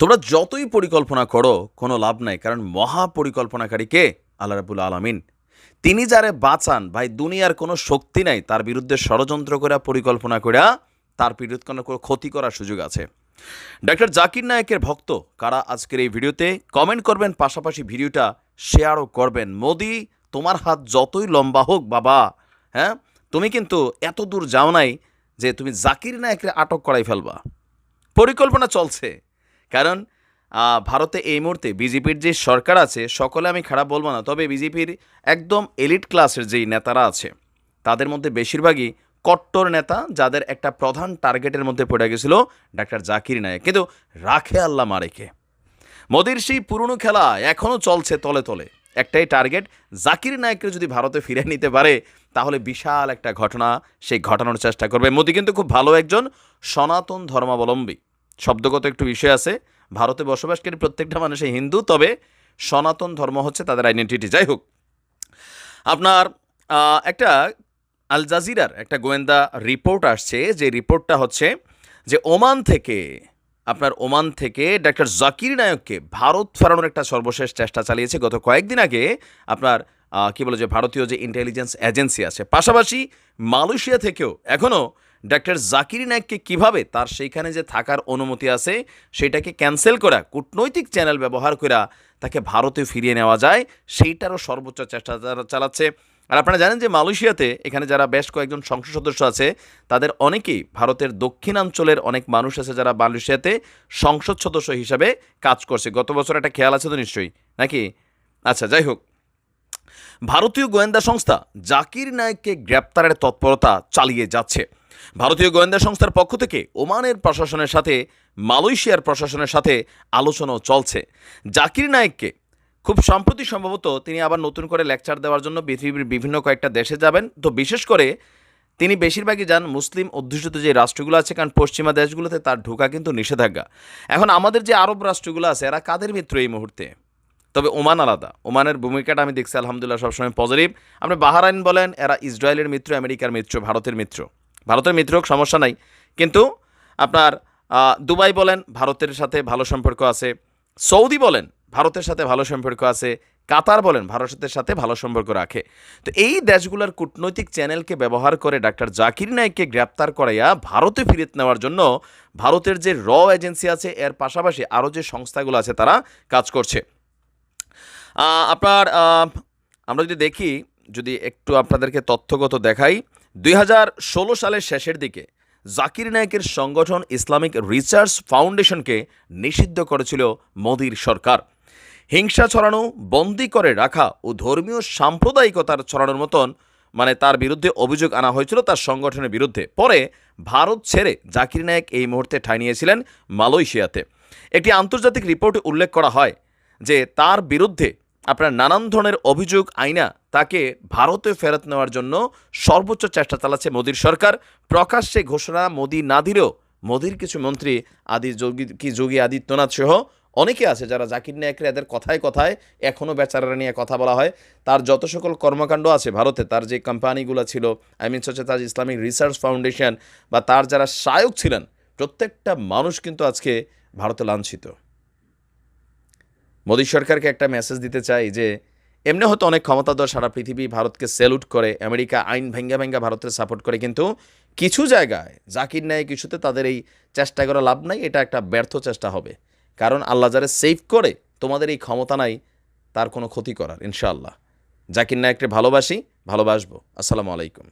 তোমরা যতই পরিকল্পনা করো, কোনো লাভ নাই, কারণ মহা পরিকল্পনাকারী কে? আল্লাহ রাবুল আলমিন। তিনি যারে বাঁচান, ভাই, দুনিয়ার কোনো শক্তি নাই, তার বিরুদ্ধে ষড়যন্ত্র করে পরিকল্পনা করে তার বিরুদ্ধে কোনো ক্ষতি করার সুযোগ আছে। ডক্টর জাকির নায়কের ভক্ত কারা আজকের এই ভিডিওতে, কমেন্ট করবেন, পাশাপাশি ভিডিওটা শেয়ারও করবেন। মোদি, তোমার হাত যতই লম্বা হোক, বাবা হ্যাঁ? তুমি কিন্তু এত দূর যাও নাই যে তুমি জাকির নায়ককে আটক করাই ফেলবা। পরিকল্পনা চলছে। কারণ ভারতে এই মুহূর্তে বিজেপির যে সরকার আছে, সকলে আমি খারাপ বলব না, তবে বিজেপির একদম এলিট ক্লাসের যেই নেতারা আছে, তাদের মধ্যে বেশিরভাগই কট্টর নেতা, যাদের একটা প্রধান টার্গেটের মধ্যে পড়ে গেছিল ডাক্তার জাকির নায়ক। কিন্তু রাখে আল্লাহ মারেকে। মোদির সেই পুরনো খেলা এখনও চলছে তলে তলে। একটাই টার্গেট জাকির নায়ককে যদি ভারতে ফিরে নিতে পারে, তাহলে বিশাল একটা ঘটনা, সেই ঘটানোর চেষ্টা করবে মোদি। কিন্তু খুব ভালো একজন সনাতন ধর্মাবলম্বী। শব্দগত একটু বিষয় আছে। ভারতে বসবাসকারী প্রত্যেকটা মানুষই হিন্দু, তবে সনাতন ধর্ম হচ্ছে তাদের আইডেন্টিটি যাই হোক, আপনার একটা আল জাজিরার একটা গোয়েন্দা রিপোর্ট আসছে, যে রিপোর্টটা হচ্ছে যে ওমান থেকে, আপনার ওমান থেকে ডাক্তার জাকির নায়ককে ভারত ফেরানোর একটা সর্বশেষ চেষ্টা চালিয়েছে। গত কয়েকদিন আগে আপনার কি বলে যে ভারতীয় যে ইন্টেলিজেন্স এজেন্সি আছে। পাশাপাশি মালয়েশিয়া থেকেও এখনও ডাক্তার জাকির নায়ককে কীভাবে তার সেইখানে যে থাকার অনুমতি আছে, সেটাকে ক্যান্সেল করা, কূটনৈতিক চ্যানেল ব্যবহার করা তাকে ভারতে ফিরিয়ে নেওয়া যায়, সেইটারও সর্বোচ্চ চেষ্টা চালাচ্ছে। আর আপনারা জানেন যে মালয়েশিয়াতে এখানে যারা বেশ কয়েকজন সংসদ সদস্য আছে, তাদের অনেকেই ভারতের দক্ষিণাঞ্চলের অনেক মানুষ আছে যারা মালয়েশিয়াতে সংসদ সদস্য হিসাবে কাজ করছে। গত বছর একটা খেয়াল আছে তো নিশ্চয়ই? নাকি? আচ্ছা যাই হোক। ভারতীয় গোয়েন্দা সংস্থা জাকির নায়েককে গ্রেপ্তারের তৎপরতা চালিয়ে যাচ্ছে। ভারতীয় গোয়েন্দা সংস্থার পক্ষ থেকে ওমানের প্রশাসনের সাথে, মালয়েশিয়ার প্রশাসনের সাথে আলোচনাও চলছে। জাকির নায়েককে খুব সম্প্রতি সম্ভবত তিনি আবার নতুন করে লেকচার দেওয়ার জন্য পৃথিবীর বিভিন্ন কয়েকটা দেশে যাবেন। তো বিশেষ করে তিনি বেশিরভাগই যান মুসলিম অধ্যুষিত যে রাষ্ট্রগুলো আছে, কারণ পশ্চিমা দেশগুলোতে তার ঢোকা কিন্তু নিষেধাজ্ঞা। এখন আমাদের যে আরব রাষ্ট্রগুলো আছে, এরা কাদের মিত্র এই মুহূর্তে? তবে ওমান আলাদা। ওমানের ভূমিকাটা আমি দেখছি আলহামদুলিল্লাহ সবসময় পজিটিভ আপনি বাহারাইন বলেন, এরা ইসরায়েলের মিত্র, আমেরিকার মিত্র, ভারতের মিত্র। ভারতের মিত্র সমস্যা নাই। কিন্তু আপনার দুবাই বলেন, ভারতের সাথে ভালো সম্পর্ক আছে। সৌদি বলেন, ভারতের সাথে ভালো সম্পর্ক আছে। কাতার বলেন, ভারতের সাথে ভালো সম্পর্ক রাখে। তো এই দেশগুলোর কূটনৈতিক চ্যানেলকে ব্যবহার করে ডাক্তার জাকির নায়েককে গ্রেপ্তার করাইয়া ভারতে ফিরিয়ে নেওয়ার জন্য ভারতের যে র এজেন্সি আছে, এর পাশাপাশি আরও যে সংস্থাগুলো আছে, তারা কাজ করছে। আপনার আমরা যদি দেখি, যদি একটু আপনাদেরকে তথ্যগত দেখাই, দুই হাজার ষোলো সালের শেষের দিকে জাকির নায়কের সংগঠন ইসলামিক রিসার্চ ফাউন্ডেশনকে নিষিদ্ধ করেছিল মোদির সরকার। হিংসা ছড়ানো, বন্দি করে রাখা ও ধর্মীয় সাম্প্রদায়িকতার ছড়ানোর মতন মানে তার বিরুদ্ধে অভিযোগ আনা হয়েছিল তার সংগঠনের বিরুদ্ধে। পরে ভারত ছেড়ে জাকির নায়েক এই মুহূর্তে ঠাঁই নিয়েছিলেন মালয়েশিয়াতে। একটি আন্তর্জাতিক রিপোর্টে উল্লেখ করা হয় যে, তার বিরুদ্ধে আপনার নানান ধরনের অভিযোগ, আইনা তাকে ভারতে ফেরত নেওয়ার জন্য সর্বোচ্চ চেষ্টা চালাচ্ছে মোদির সরকার। প্রকাশ্যে ঘোষণা মোদি না দিলেও মোদির কিছু মন্ত্রী আদি যোগী, কি যোগী আদিত্যনাথ সহ অনেকে আছে যারা জাকির নায়কের এদের কথায় কথায় এখনও বেচারারা নিয়ে কথা বলা হয়। তার যত সকল কর্মকাণ্ড আছে ভারতে, তার যে কোম্পানিগুলো ছিল, আই মিন হচ্ছে তার ইসলামিক রিসার্চ ফাউন্ডেশন বা তার যারা সহায়ক ছিলেন, প্রত্যেকটা মানুষ কিন্তু আজকে ভারতে লাঞ্ছিত। মোদী সরকারকে একটা মেসেজ দিতে চাই যে, এমনি হয়তো অনেক ক্ষমতাধর সারা পৃথিবী ভারতকে স্যালুট করে, আমেরিকা আইন ভেঙ্গা ভেঙ্গা ভারতের সাপোর্ট করে, কিন্তু কিছু জায়গায় জাকির নায়ক ইস্যুতে তাদের এই চেষ্টা করা লাভ নাই, এটা একটা ব্যর্থ চেষ্টা হবে। কারণ আল্লাহ যারা সেভ করে, তোমাদের এই ক্ষমতা নাই, তার কোনো ক্ষতি করার, ইনশাআল্লাহ। জাকির নায়ককে ভালোবাসি, ভালোবাসবো। আসসালামু আলাইকুম।